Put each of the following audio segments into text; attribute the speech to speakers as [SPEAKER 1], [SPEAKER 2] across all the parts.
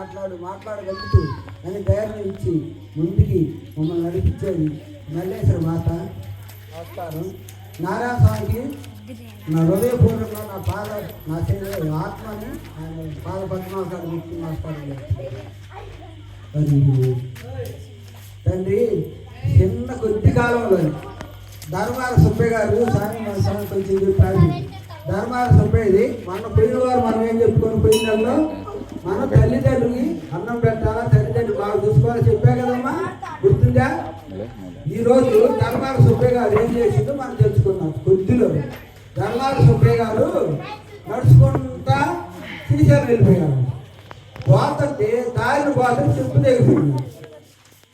[SPEAKER 1] మాట్లాడు మాట్లాడగలుగుతూ అని ధైర్యం ఇచ్చి ముందుకి మమ్మల్ని నడిపించేది మల్లేశ్వరి మాత. నమస్కారం. నారాయణ స్వామికి నా హృదయపూర్వకంగా నా పాద నా శరీర ఆత్మని ఆయన పాద పద్మాసాలు గుర్తు నమస్కారం తండ్రి చిన్న కొద్ది కాలంలో ధర్మాల సుబ్బయ్య గారు స్వామి మన స్వామి కొంచెం చెప్పారు ధర్మాల సుబ్బయ్యది మన పోయిన వారు మనం ఏం చెప్పుకొని పోయిన మన తల్లిదండ్రులకి అన్నం పెట్టాలా? తల్లిదండ్రులు బాగా చూసుకోవాలని చెప్పా కదమ్మా. గుర్తుందా? ఈ రోజు ధర్మాల సుబ్బయ్య గారు ఏం చేసిందో మనం తెలుసుకున్నాం కొద్దిలో. ధర్మాల సుబ్బయ్య గారు నడుచుకుంటా శ్రీశైలం వెళ్ళిపోయారు. పోతుంటే దారిని పోతే చెప్పు తెగిపోయింది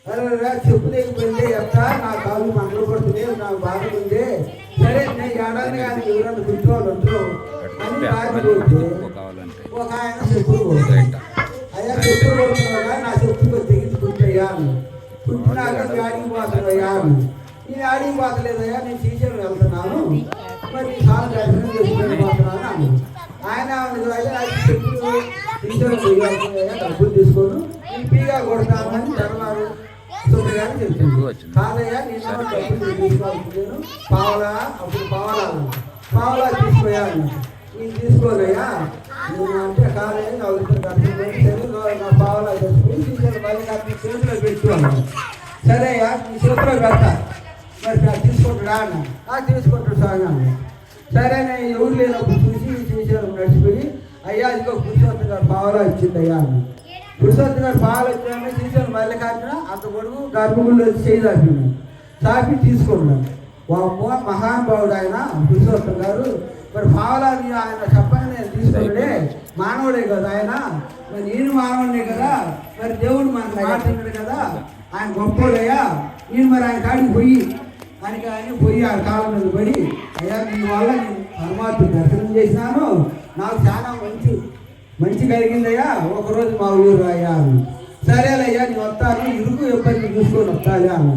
[SPEAKER 1] అరే చెప్పు తెగిపోయింది ఎట్లా నా కాలు మంటలు పడుతుంది నాకు బాధ ఉంది. సరే నేను ఏడాది కానీ ఎవరన్నా అని దారి పోతే ఒక ఆయన చెప్పులు కొడుతున్నాడు. అయ్యా చెప్పులు కొడుతున్నాడా నా చెప్పులు తెగించుకుంటాయా అని ఆడికి పోతున్నాయా నేను ఆడికి పోతలేదయ్యా నేను శ్రీశైలం వెళ్తున్నాను మరి చాలా దర్శనం చేసుకుని పోతున్నాను ఆయన అయ్యా చెప్పులు శ్రీశైలం డబ్బులు తీసుకోను నేను పీగా కొడతానని ధర్మాలు చెప్పింది కాదయ్యా నేను డబ్బులు తీసుకోవాల్సిందేను పావలా అప్పుడు పావలా పావలా తీసుకుపోయాను నేను తీసుకోనయ్యా నేను అంటే కాలేజీ నా నా- నా మళ్ళీ చేతిలో సరే అయ్యా నీ చేతిలో పెడతా మరి తీసుకుంటాడు అన్న ఆ తీసుకుంటాడు సార్ అన్న సరే నేను ఎవరు లేనప్పుడు చూసి శ్రీశైలం నడిచిపోయి అయ్యా ఇదిగో పురుషోత్తం గారు పావలా ఇచ్చింది అయ్యా అన్న పురుషోత్తం గారు పావలా ఇచ్చిన శ్రీశైలం మల్లికార్జున అంత కొడుకు గర్భగుడిలో వచ్చి చేయి తాపినాడు తాపి తీసుకున్నాడు మహానుభావుడు ఆయన పురుషోత్తం గారు మరి పావలాని ఆయన తీసుకున్నాడే మానవుడే కదా ఆయన? మరి నేను మానవుడే కదా? మరి దేవుడు మనకు మాట విన్నాడు కదా? ఆయన గొప్పోడయ్యా నేను మరి ఆయన కాడికి పోయి ఆయనకి ఆయన పోయి ఆ కాలం మీద పడి అయ్యా నీ వల్ల నేను పరమాత్మ దర్శనం చేసినాను. నాకు చాలా మంచి మంచి కలిగిందయ్యా. ఒకరోజు మా ఊరు అయ్యా సరేలయ్యా నేను వస్తాను. ఇరుకు ఇబ్బంది చూసుకొని అన్నాను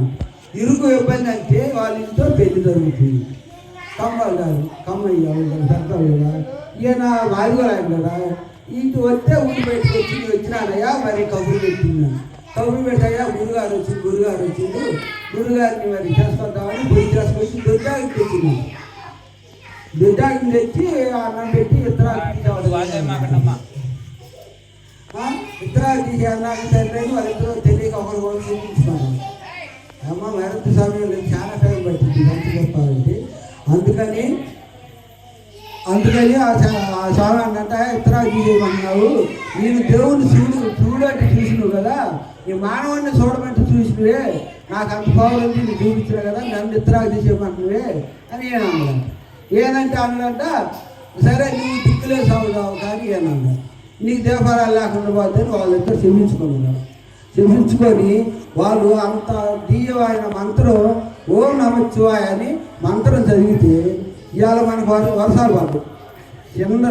[SPEAKER 1] ఇరుకు ఇబ్బంది అంటే వాళ్ళ ఇంట్లో పెళ్ళి జరుగుతుంది. కమ్మలు కమ్మయ్య పెద్దవాళ్ళు కదా ఈయన ఆయన కదా? ఇంటి వస్తే ఊరి బయటకు వచ్చి నేను వచ్చినానయ్యా మరి కబురు పెట్టింది. కబురు పెట్టాయా? గురుగారు వచ్చింది గురుగారు వచ్చిండు. గురుగారిని మరి చేసుకుంటామని పోయి చేసుకొచ్చి దొడ్డాకి తెచ్చింది దొడ్డాకి తెచ్చి అన్నం పెట్టి ఇతరాకి ఇతరాకి తీసి అన్నాకి సరిపోయి వాళ్ళిద్దరూ తెలియక ఒకరు చూపించుకున్నారు అమ్మ మరింత సమయం లేదు చాలా టైం పట్టింది మంచి చెప్పాలంటే. అందుకని అందుకని ఆ స- ఆ ఇతరా చేయమన్నావు నేను దేవుని చూడు చూడంటే చూసినావు కదా. ఈ మానవాడిని చూడమంటే చూసినవే. నాకు అంత పవర్ నేను చూపించిన కదా నన్ను ఇతరా తీసేయమంటున్నావే అని ఏనన్నా ఏనంటే అన్నాడంట సరే నువ్వు దిక్కులే సాగుతావు కానీ ఏనన్నా నీకు దేవాలయాలు లేకుండా పోతే వాళ్ళిద్దరు క్షమించుకున్నారు చూపించుకొని వాళ్ళు అంత దీయమైన మంత్రం ఓం నమశివాయ అని మంత్రం చదివితే ఇవాళ మనకు వర్షాలు పడ్డాయి చిన్న